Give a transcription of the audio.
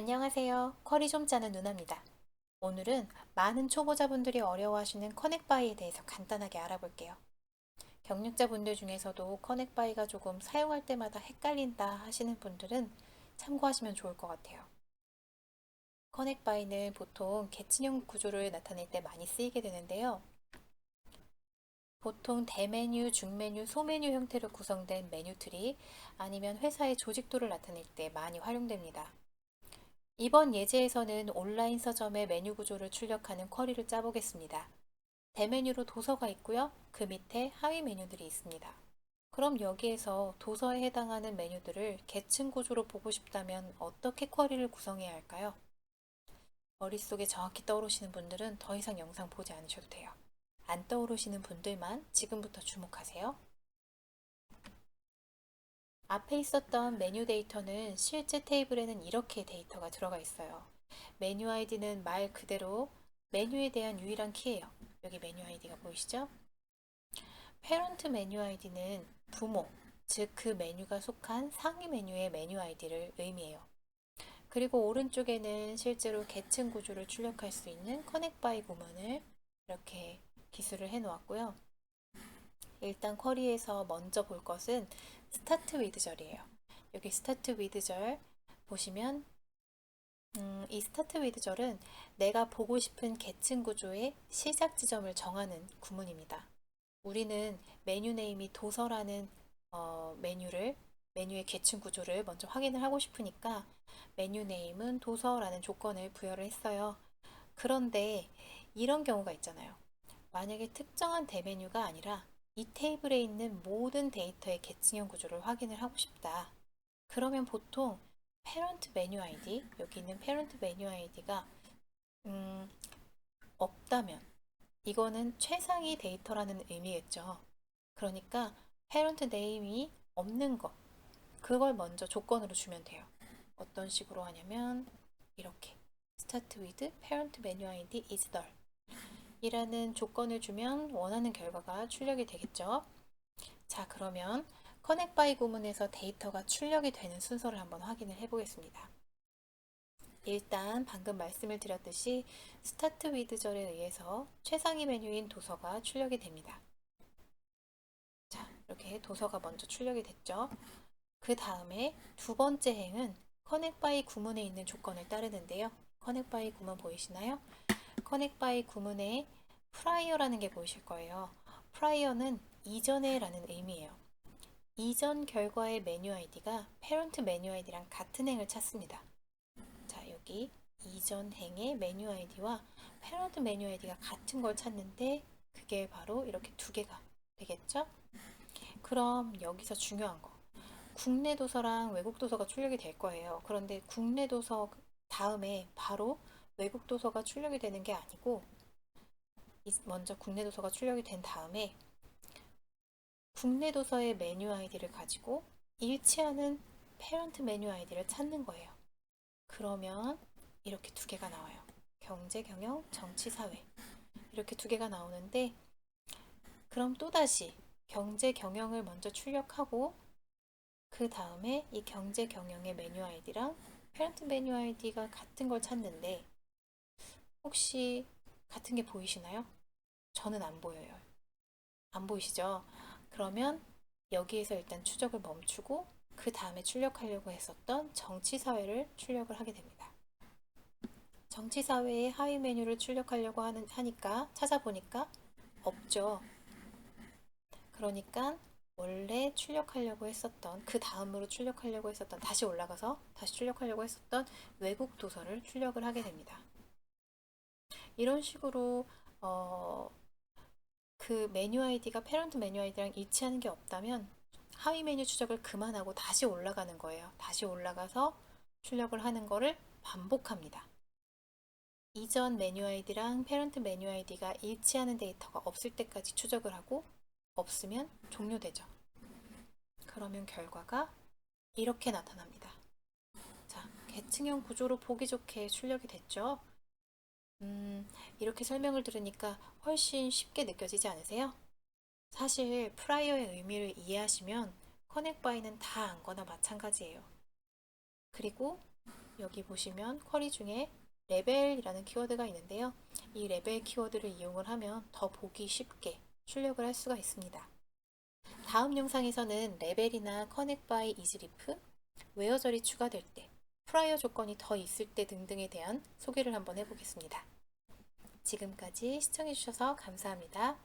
안녕하세요. 쿼리 좀 짜는 누나입니다. 오늘은 많은 초보자분들이 어려워하시는 커넥바이에 대해서 간단하게 알아볼게요. 경력자분들 중에서도 커넥바이가 조금 사용할 때마다 헷갈린다 하시는 분들은 참고하시면 좋을 것 같아요. 커넥바이는 보통 계층형 구조를 나타낼 때 많이 쓰이게 되는데요. 보통 대메뉴, 중메뉴, 소메뉴 형태로 구성된 메뉴 틀이 아니면 회사의 조직도를 나타낼 때 많이 활용됩니다. 이번 예제에서는 온라인 서점의 메뉴 구조를 출력하는 쿼리를 짜보겠습니다. 대메뉴로 도서가 있고요. 그 밑에 하위 메뉴들이 있습니다. 그럼 여기에서 도서에 해당하는 메뉴들을 계층 구조로 보고 싶다면 어떻게 쿼리를 구성해야 할까요? 머릿속에 정확히 떠오르시는 분들은 더 이상 영상 보지 않으셔도 돼요. 안 떠오르시는 분들만 지금부터 주목하세요. 앞에 있었던 메뉴 데이터는 실제 테이블에는 이렇게 데이터가 들어가 있어요. 메뉴 아이디는 말 그대로 메뉴에 대한 유일한 키예요. 여기 메뉴 아이디가 보이시죠? 페런트 메뉴 아이디는 부모, 즉 그 메뉴가 속한 상위 메뉴의 메뉴 아이디를 의미해요. 그리고 오른쪽에는 실제로 계층 구조를 출력할 수 있는 커넥 바이 구문을 이렇게 기술을 해 놓았고요. 일단 쿼리에서 먼저 볼 것은 스타트 위드 절이에요. 여기 스타트 위드 절 보시면 음, 이 스타트 위드 절은 내가 보고 싶은 계층 구조의 시작 지점을 정하는 구문입니다. 우리는 메뉴 네임이 도서라는 어, 메뉴를 메뉴의 계층 구조를 먼저 확인을 하고 싶으니까 메뉴 네임은 도서라는 조건을 부여를 했어요. 그런데 이런 경우가 있잖아요. 만약에 특정한 대메뉴가 아니라 이 테이블에 있는 모든 데이터의 계층형 구조를 확인을 하고 싶다. 그러면 보통 페런트 메뉴 아이디, 여기 있는 페런트 메뉴 아이디가 음, 없다면 이거는 최상위 데이터라는 의미겠죠. 그러니까 페런트 네임이 없는 것, 그걸 먼저 조건으로 주면 돼요. 어떤 식으로 하냐면 이렇게 start with parent menu id is null 이라는 조건을 주면 원하는 결과가 출력이 되겠죠. 자, 그러면 커넥 바이 구문에서 데이터가 출력이 되는 순서를 한번 확인을 해 보겠습니다. 일단 방금 말씀을 드렸듯이 스타트 위드 절에 의해서 최상위 메뉴인 도서가 출력이 됩니다. 자, 이렇게 도서가 먼저 출력이 됐죠. 그 다음에 두 번째 행은 커넥 바이 구문에 있는 조건을 따르는데요. 커넥 바이 구문 보이시나요? 커넥 바이 구문에 프라이어라는 게 보이실 거예요. 프라이어는 이전에 라는 의미예요. 이전 결과의 메뉴 아이디가 페런트 메뉴 아이디랑 같은 행을 찾습니다. 자, 여기 이전 행의 메뉴 아이디와 페런트 메뉴 아이디가 같은 걸 찾는데 그게 바로 이렇게 두 개가 되겠죠? 그럼 여기서 중요한 거. 국내 도서랑 외국 도서가 출력이 될 거예요. 그런데 국내 도서 다음에 바로 외국 도서가 출력이 되는 게 아니고 먼저 국내 도서가 출력이 된 다음에 국내 도서의 메뉴 아이디를 가지고 일치하는 페런트 메뉴 아이디를 찾는 거예요. 그러면 이렇게 두 개가 나와요. 경제, 경영, 정치, 사회. 이렇게 두 개가 나오는데 그럼 또다시 경제, 경영을 먼저 출력하고 그 다음에 이 경제, 경영의 메뉴 아이디랑 페런트 메뉴 아이디가 같은 걸 찾는데 혹시 같은 게 보이시나요? 저는 안 보여요. 안 보이시죠? 그러면 여기에서 일단 추적을 멈추고 그 다음에 출력하려고 했었던 정치사회를 출력을 하게 됩니다. 정치사회의 하위 메뉴를 출력하려고 하는, 하니까 찾아보니까 없죠. 그러니까 원래 출력하려고 했었던 그 다음으로 출력하려고 했었던 다시 올라가서 다시 출력하려고 했었던 외국 도서를 출력을 하게 됩니다. 이런 식으로 어, 그 메뉴 아이디가 페런트 메뉴 아이디랑 일치하는 게 없다면 하위 메뉴 추적을 그만하고 다시 올라가는 거예요. 다시 올라가서 출력을 하는 거를 반복합니다. 이전 메뉴 아이디랑 페런트 메뉴 아이디가 일치하는 데이터가 없을 때까지 추적을 하고 없으면 종료되죠. 그러면 결과가 이렇게 나타납니다. 자, 계층형 구조로 보기 좋게 출력이 됐죠. 음, 이렇게 설명을 들으니까 훨씬 쉽게 느껴지지 않으세요? 사실 프라이어의 의미를 이해하시면 커넥 바이는 다 안거나 마찬가지예요. 그리고 여기 보시면 쿼리 중에 레벨이라는 키워드가 있는데요. 이 레벨 키워드를 이용을 하면 더 보기 쉽게 출력을 할 수가 있습니다. 다음 영상에서는 레벨이나 커넥 바이 이즈리프, 웨어절이 추가될 때, 프라이어 조건이 더 있을 때 등등에 대한 소개를 한번 해보겠습니다. 지금까지 시청해주셔서 감사합니다.